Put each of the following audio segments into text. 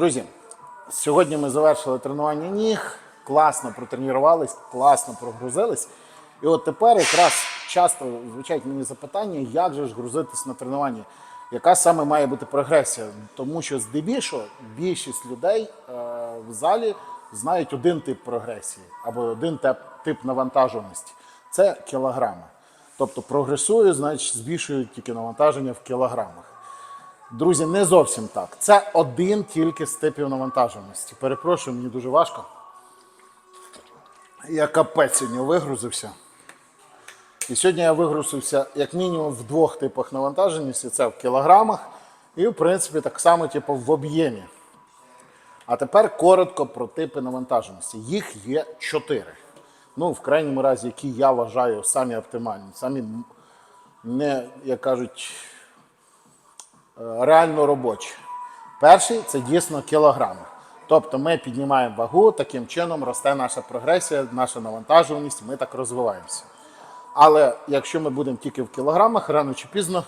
Друзі, сьогодні ми завершили тренування ніг, класно протренувались, класно прогрузились. І от тепер якраз часто звучать мені запитання, як же ж грузитись на тренуванні, яка саме має бути прогресія. Тому що здебільшого більшість людей е, в залі знають один тип прогресії або один тип, тип навантаженості. Це кілограми. Тобто прогресую, значить збільшую тільки навантаження в кілограмах. Друзі, не зовсім так. Це один тільки з типів навантаженості. Перепрошую, мені дуже важко. Я капець сьогодні вигрузився. І сьогодні я вигрузився як мінімум в двох типах навантаженості. Це в кілограмах і, в принципі, так само, типу, в об'ємі. А тепер коротко про типи навантаженості. Їх є чотири. Ну, в крайньому разі, які я вважаю самі оптимальні, самі не, як кажуть, реально робочі. Перший це дійсно кілограми. Тобто ми піднімаємо вагу, таким чином росте наша прогресія, наша навантажуваність, ми так розвиваємося. Але якщо ми будемо тільки в кілограмах, рано чи пізно,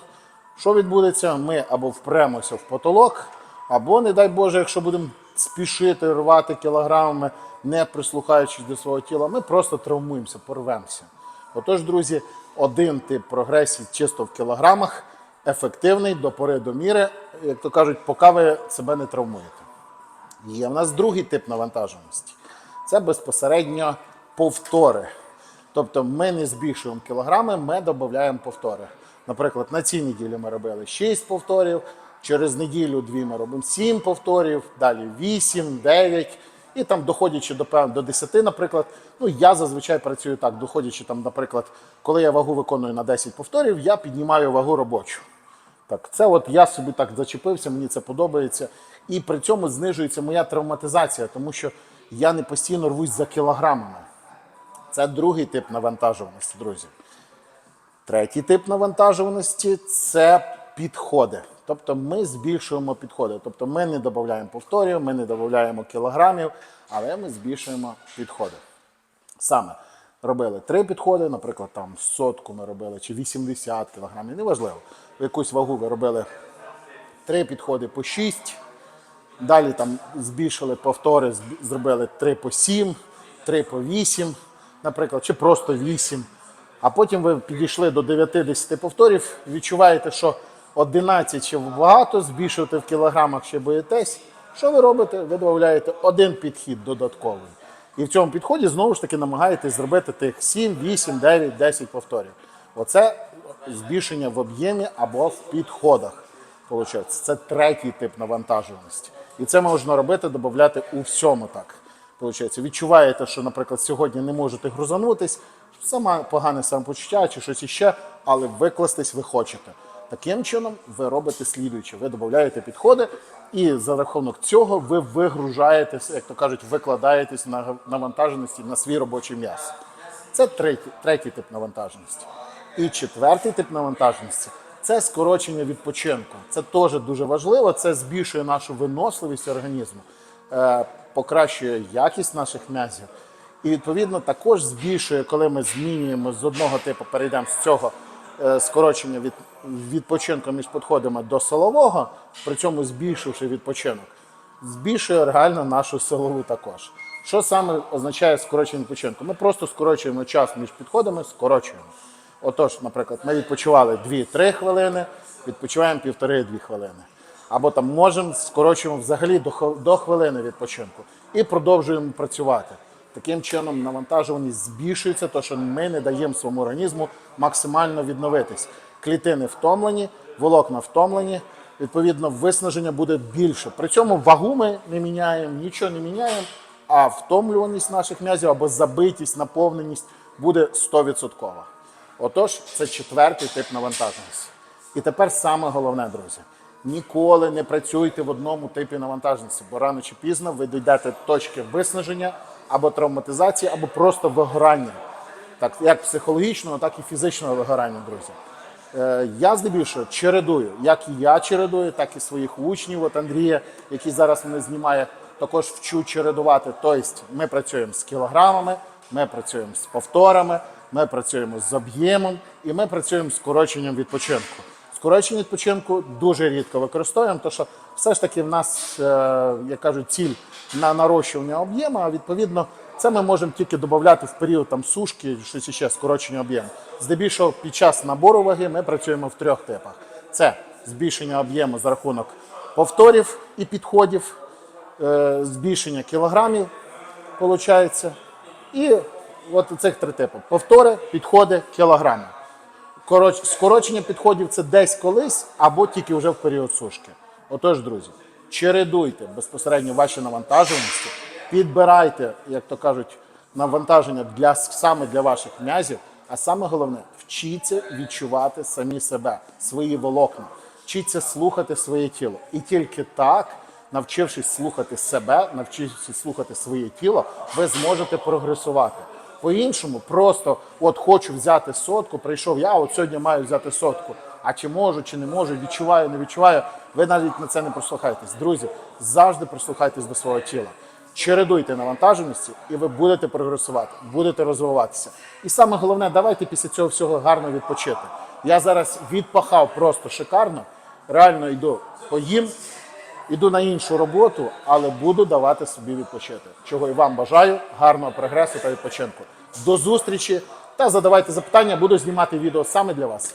що відбудеться? Ми або впремося в потолок, або, не дай Боже, якщо будемо спішити рвати кілограмами, не прислухаючись до свого тіла, ми просто травмуємося, порвемося. Отож, друзі, один тип прогресії чисто в кілограмах, ефективний до пори до міри, як то кажуть, поки ви себе не травмуєте. Є в нас другий тип навантаженості. Це безпосередньо повтори. Тобто ми не збільшуємо кілограми, ми додаємо повтори. Наприклад, на цій неділі ми робили 6 повторів, через неділю дві ми робимо 7 повторів, далі 8, 9. І там, доходячи до до 10, наприклад, ну я зазвичай працюю так, доходячи там, наприклад, коли я вагу виконую на 10 повторів, я піднімаю вагу робочу. Так, це от я собі так зачепився, мені це подобається. І при цьому знижується моя травматизація, тому що я не постійно рвусь за кілограмами. Це другий тип навантажуваності, друзі. Третій тип навантажуваності це підходи. Тобто ми збільшуємо підходи. Тобто ми не додаємо повторів, ми не додаємо кілограмів, але ми збільшуємо підходи. Саме робили три підходи, наприклад, там сотку ми робили, чи 80 кілограмів, неважливо. Якусь вагу ви робили три підходи по 6. Далі там збільшили повтори, зробили 3 по 7, 3 по 8, наприклад, чи просто 8. А потім ви підійшли до 9-10 повторів, відчуваєте, що 11 ще багато, збільшувати в кілограмах ще боїтесь. Що ви робите? Ви додаєте один підхід додатковий. І в цьому підході знову ж таки намагаєтесь зробити тих 7, 8, 9, 10 повторів. Оце збільшення в об'ємі або в підходах. Получається, це третій тип навантаженості. І це можна робити, додати у всьому так. Получається, відчуваєте, що, наприклад, сьогодні не можете грузанутись, сама погане самопочуття чи щось іще, але викластись ви хочете. Таким чином ви робите слідуюче. Ви додаєте підходи, і за рахунок цього ви вигружаєтесь, як то кажуть, викладаєтесь на навантаженості на свій робочий м'яз. Це третій, третій тип навантаженості. І четвертий тип навантаженості це скорочення відпочинку. Це теж дуже важливо. Це збільшує нашу виносливість організму, е, покращує якість наших м'язів. І відповідно також збільшує, коли ми змінюємо з одного типу, перейдемо з цього скорочення від відпочинку між підходами до силового, при цьому збільшивши відпочинок, збільшує реально нашу силову також. Що саме означає скорочення відпочинку? Ми просто скорочуємо час між підходами, скорочуємо. Отож, наприклад, ми відпочивали 2-3 хвилини, відпочиваємо 1,5-2 хвилини. Або там можемо скорочуємо взагалі до хвилини відпочинку і продовжуємо працювати. Таким чином навантажуваність збільшується, тому що ми не даємо своєму організму максимально відновитись. Клітини втомлені, волокна втомлені, відповідно, виснаження буде більше. При цьому вагу ми не міняємо, нічого не міняємо, а втомлюваність наших м'язів або забитість, наповненість буде 100%. Отож, це четвертий тип навантаженості. І тепер саме головне, друзі. Ніколи не працюйте в одному типі навантаженості, бо рано чи пізно ви дійдете точки виснаження або травматизації, або просто вигорання. Так, як психологічного, так і фізичного вигорання, друзі. Е, Я здебільшого чередую, як і я чередую, так і своїх учнів. От Андрія, який зараз мене знімає, також вчу чередувати. Тобто ми працюємо з кілограмами, ми працюємо з повторами, ми працюємо з об'ємом і ми працюємо з скороченням відпочинку. Скорочення відпочинку дуже рідко використовуємо, тому що все ж таки в нас, е, як кажуть, ціль на нарощування об'єму, а відповідно це ми можемо тільки додати в період там, сушки, щось ще скорочення об'єму. Здебільшого під час набору ваги ми працюємо в трьох типах: це збільшення об'єму за рахунок повторів і підходів, е, збільшення кілограмів, виходить, і от цих три типи: повтори, підходи, кілограми. Короч, скорочення підходів це десь колись або тільки вже в період сушки. Отож, друзі, чередуйте безпосередньо ваші навантаженості, підбирайте, як то кажуть, навантаження для, саме для ваших м'язів, а саме головне, вчіться відчувати самі себе, свої волокна, вчіться слухати своє тіло. І тільки так, навчившись слухати себе, навчившись слухати своє тіло, ви зможете прогресувати. По-іншому, просто от хочу взяти сотку, прийшов я, от сьогодні маю взяти сотку. А чи можу, чи не можу, відчуваю, не відчуваю. Ви навіть на це не прислухайтесь. Друзі, завжди прислухайтесь до свого тіла. Чередуйте навантаженості, і ви будете прогресувати, будете розвиватися. І саме головне, давайте після цього всього гарно відпочити. Я зараз відпахав просто шикарно, реально йду поїм, Іду на іншу роботу, але буду давати собі відпочити. Чого і вам бажаю, гарного прогресу та відпочинку. До зустрічі та задавайте запитання, буду знімати відео саме для вас.